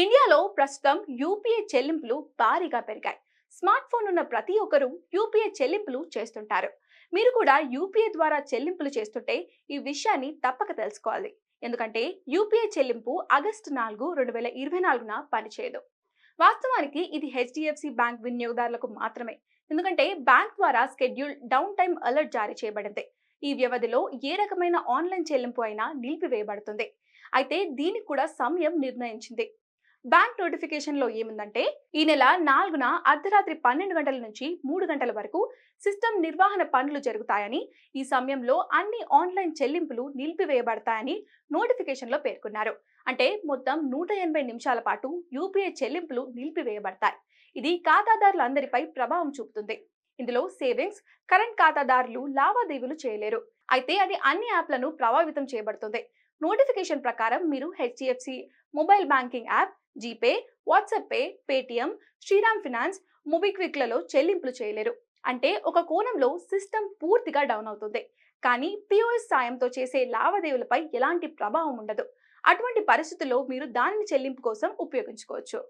ఇండియాలో ప్రస్తుతం యూపీఐ చెల్లింపులు భారీగా పెరిగాయి. స్మార్ట్ ఫోన్ ఉన్న ప్రతి ఒక్కరూ యూపీఐ చెల్లింపులు చేస్తుంటారు. మీరు కూడా యూపీఐ ద్వారా చెల్లింపులు చేస్తుంటే ఈ విషయాన్ని తప్పక తెలుసుకోవాలి. ఎందుకంటే యూపీఐ చెల్లింపు ఆగస్టు నాలుగు రెండు వేల ఇరవై నాలుగున పనిచేయదు. వాస్తవానికి ఇది హెచ్డిఎఫ్సి బ్యాంక్ వినియోగదారులకు మాత్రమే. ఎందుకంటే బ్యాంక్ ద్వారా స్కెడ్యూల్ డౌన్ టైమ్ అలర్ట్ జారీ చేయబడింది. ఈ వ్యవధిలో ఏ రకమైన ఆన్లైన్ చెల్లింపు అయినా నిలిపివేయబడుతుంది. అయితే దీనికి కూడా సమయం నిర్ణయించింది. బ్యాంక్ నోటిఫికేషన్లో ఏముందంటే ఈ నెల నాలుగున అర్ధరాత్రి పన్నెండు గంటల నుంచి మూడు గంటల వరకు సిస్టమ్ నిర్వహణ పనులు జరుగుతాయని ఈ సమయంలో అన్ని ఆన్లైన్ చెల్లింపులు నిలిపివేయబడతాయని నోటిఫికేషన్లో పేర్కొన్నారు. అంటే మొత్తం నూట ఎనభై నిమిషాల పాటు యూపీఐ చెల్లింపులు నిలిపివేయబడతాయి. ఇది ఖాతాదారులందరిపై ప్రభావం చూపుతుంది. ఇందులో సేవింగ్స్ కరెంట్ ఖాతాదారులు లావాదేవీలు చేయలేరు. అయితే అది అన్ని యాప్లను ప్రభావితం చేయబడుతుంది. నోటిఫికేషన్ ప్రకారం మీరు HDFC mobile banking app GPay WhatsApp Pay Paytm Shriram Finance మొబిక్విక్లలో చెల్లింపులు చేయలేరు. అంటే ఒక కోణంలో సిస్టమ్ పూర్తిగా డౌన్ అవుతుంది. కానీ పిఓఎస్ సాయంతో చేసే లావాదేవీలపై ఎలాంటి ప్రభావం ఉండదు. అటువంటి పరిస్థితుల్లో మీరు దానిని చెల్లింపు కోసం ఉపయోగించుకోవచ్చు.